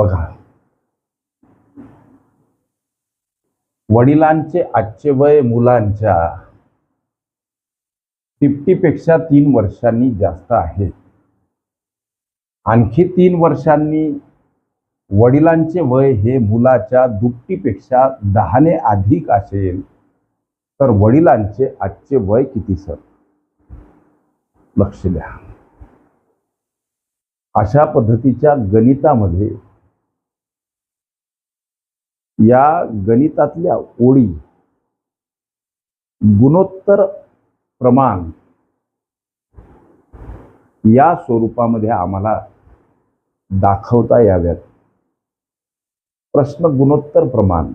बघा. वडिलांचे आजचे वय मुलांच्या तिपटीपेक्षा तीन वर्षांनी जास्त आहे. आणखी तीन वर्षांनी वडिलांचे वय हे मुलाच्या दुपटीपेक्षा दहाने अधिक असेल तर वडिलांचे आजचे वय किती सर? लक्ष द्या. अशा पद्धतीच्या गणितामध्ये या गणितातल्या ओळी गुणोत्तर प्रमाण या स्वरूपामध्ये आम्हाला दाखवता याव्यात. प्रश्न गुणोत्तर प्रमाण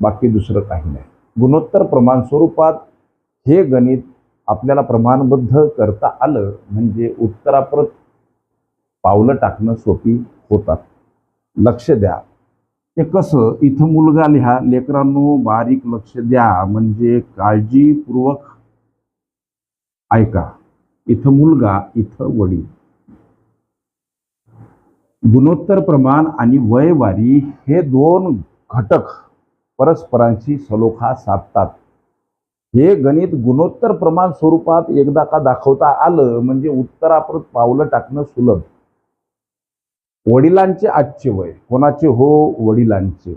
बाकी दुसरं काही नाही. गुणोत्तर प्रमाण स्वरूपात हे गणित आपल्याला प्रमाणबद्ध करता आलं म्हणजे उत्तराप्रत पावलं टाकणं सोपी होतात. लक्ष द्या. ते कसं इथं मुलगा लिहा लेकरांनो बारीक लक्ष द्या म्हणजे काळजीपूर्वक ऐका. इथं मुलगा इथं वडील. गुणोत्तर प्रमाण आणि वयवारी हे दोन घटक परस्परांशी सलोखा साधतात. हे गणित गुणोत्तर प्रमाण स्वरूपात एकदा का दाखवता आलं म्हणजे उत्तराप्रत पावलं टाकणं सुलभ. वडिलांचे आजचे वय. कोणाचे? हो वडिलांचे.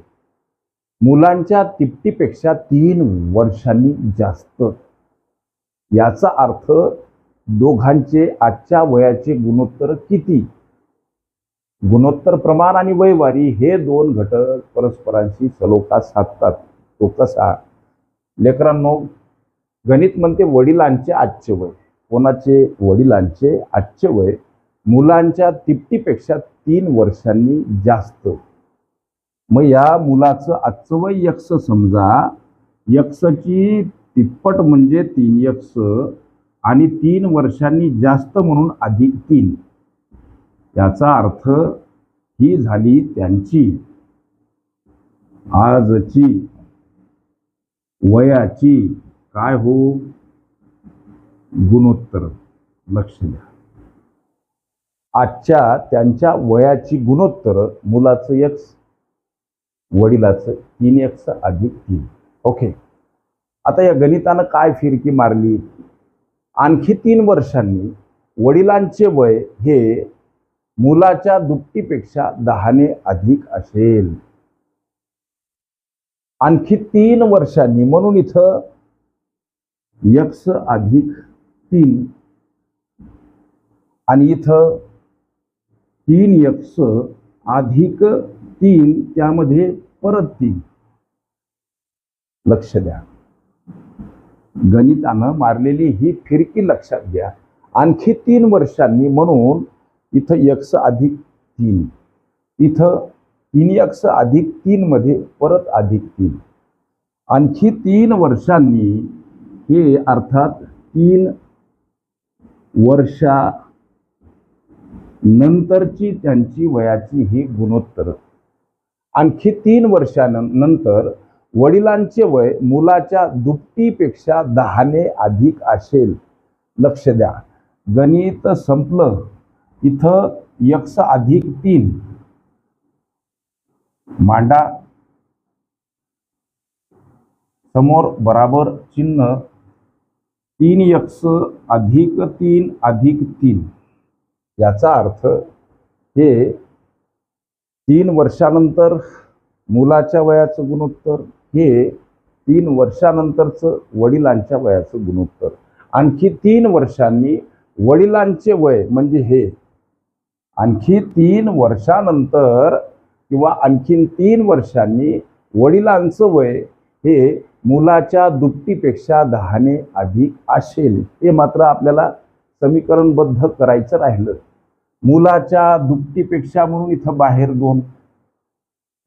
मुलांच्या तिपटीपेक्षा तीन वर्षांनी जास्त. याचा अर्थ दोघांचे आजच्या वयाचे गुणोत्तर किती? गुणोत्तर प्रमाण आणि वयवारी हे दोन घटक परस्परांशी सलोखा साधतात. तो कसा लेकरांनो गणित म्हणते वडिलांचे आजचे वय. कोणाचे? वडिलांचे आजचे वय. मुलांच्या तिपटीपेक्षा तीन वर्षांनी जास्त. मग या मुलाचं आजचं वय यक्ष समजा यक्षची तिप्पट म्हणजे तीन यक्ष आणि तीन वर्षांनी जास्त म्हणून अधिक तीन. याचा अर्थ ही झाली त्यांची. आजची वयाची काय हो? गुणोत्तर. लक्ष द्या. आजच्या त्यांच्या वयाची गुणोत्तर मुलाचं यक्स वडिलाचं तीन यक्स अधिक तीन. ओके. आता या गणितानं काय फिरकी मारली? आणखी तीन वर्षांनी वडिलांचे वय हे मुलाच्या दुपटीपेक्षा दहाने अधिक असेल. आणखी तीन वर्षांनी म्हणून इथं यक्स अधिक तीन. आणि इथं तीन यक्स अधिक तीन त्यामध्ये परत तीन. लक्ष द्या. गणितानं मारलेली ही फिरकी लक्षात घ्या. आणखी तीन वर्षांनी म्हणून इथं यक्स अधिक तीन. इथं तीन यक्स अधिक तीन मध्ये परत अधिक तीन. आणखी तीन वर्षांनी हे अर्थात तीन वर्षा नंतरची त्यांची वयाची ही गुणोत्तर. आणखी तीन वर्षानंतर वडिलांचे वय मुलाच्या दुपटीपेक्षा दहाने अधिक असेल. लक्ष द्या. गणित संपलं. इथं यक्ष अधिक तीन. मांडा. समोर बराबर चिन्ह. तीन यक्स अधिक तीन अधिक तीन. याचा अर्थ हे तीन वर्षानंतर मुलाच्या वयाचं गुणोत्तर हे तीन वर्षानंतरचं वडिलांच्या वयाचं गुणोत्तर. आणखी तीन वर्षांनी वडिलांचे वय म्हणजे हे. आणखी तीन वर्षानंतर किंवा आणखीन तीन वर्षांनी वडिलांचं वय हे मुलाच्या दुपटीपेक्षा दहाने अधिक असेल. हे मात्र आपल्याला समीकरणबद्ध करायचं राहिलं. मुलाच्या दुपटीपेक्षा म्हणून इथं बाहेर दोन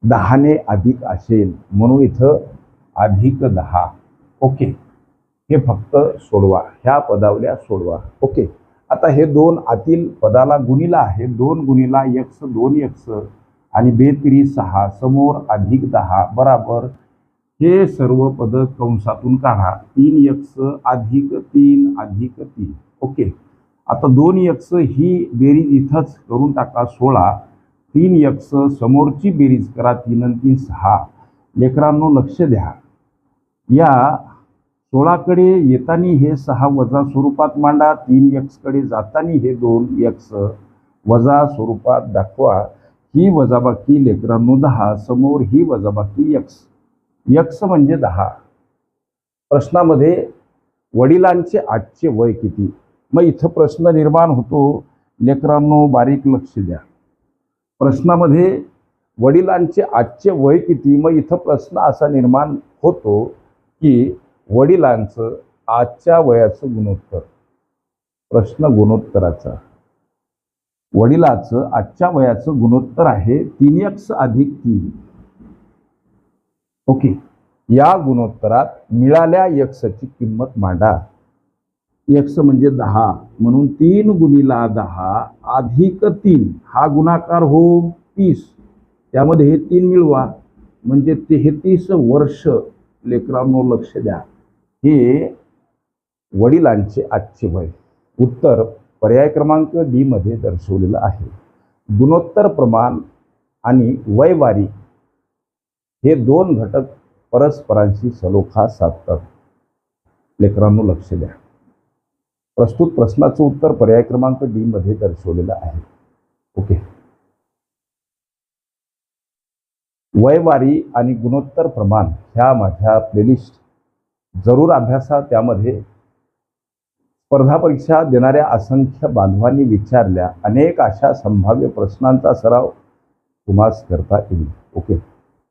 दहाने अधिक असेल म्हणून इथं अधिक दहा. ओके. हे फक्त सोडवा. ह्या पदावल्या सोडवा. ओके. आता हे दोन आतील पदाला गुणीला आहे. दोन गुणीला यक्स दोन यक्स आणि बेत्री सहा समोर अधिक दहा. बराबर. हे सर्व पद कंसातून काढा. तीन यक्स अधिक तीन अधिक तीन. ओके. आता दोन यक्ष ही बेरीज इथंच करून टाका सोळा. तीन यक्ष समोरची बेरीज करा तीन आणि तीन सहा. लेकरांनो लक्ष द्या. या सोळाकडे येताना हे सहा वजा स्वरूपात मांडा. तीन यक्सकडे जाताना हे दोन यक्स वजा स्वरूपात दाखवा. ही वजाबाकी लेकरांनो दहा समोर ही वजाबाकी यक्स यक्स म्हणजे दहा. प्रश्नामध्ये वडिलांचे आजचे वय किती? मग इथं प्रश्न निर्माण होतो. लेकरांनो बारीक लक्ष द्या. प्रश्नामध्ये वडिलांचे आजचे वय किती? मग इथं प्रश्न असा निर्माण होतो की वडिलांचं आजच्या वयाचं गुणोत्तर. प्रश्न गुणोत्तराचा. वडिलाचं आजच्या वयाचं गुणोत्तर आहे तीन एक्स अधिक तीन. ओके. या गुणोत्तरात मिळाल्या यक्सची किंमत मांडा. यक्स म्हणजे दहा. म्हणून तीन गुणिला दहा अधिक तीन. हा गुणाकार हो तीस. त्यामध्ये हे तीन मिळवा. म्हणजे तेहतीस वर्ष लेकरांनो लक्ष द्या. हे वडिलांचे आजचे वय. उत्तर पर्याय क्रमांक डी मध्ये दर्शवलेलं आहे. गुणोत्तर प्रमाण आणि वयवारी हे दोन घटक परस्परांशी सलोखा साधतात. लेकरांनो लक्ष द्या. प्रस्तुत प्रश्नाचं उत्तर पर्याय क्रमांक डी मध्ये दर्शवलेलं आहे. ओके वयवारी आणि गुणोत्तर प्रमाण ह्या माझ्या प्लेलिस्ट जरूर अभ्यासा. त्यामध्ये स्पर्धा परीक्षा देणाऱ्या असंख्य बांधवांनी विचारल्या. अनेक अशा संभाव्य प्रश्नांचा सराव तुम्हास करता येईल. ओके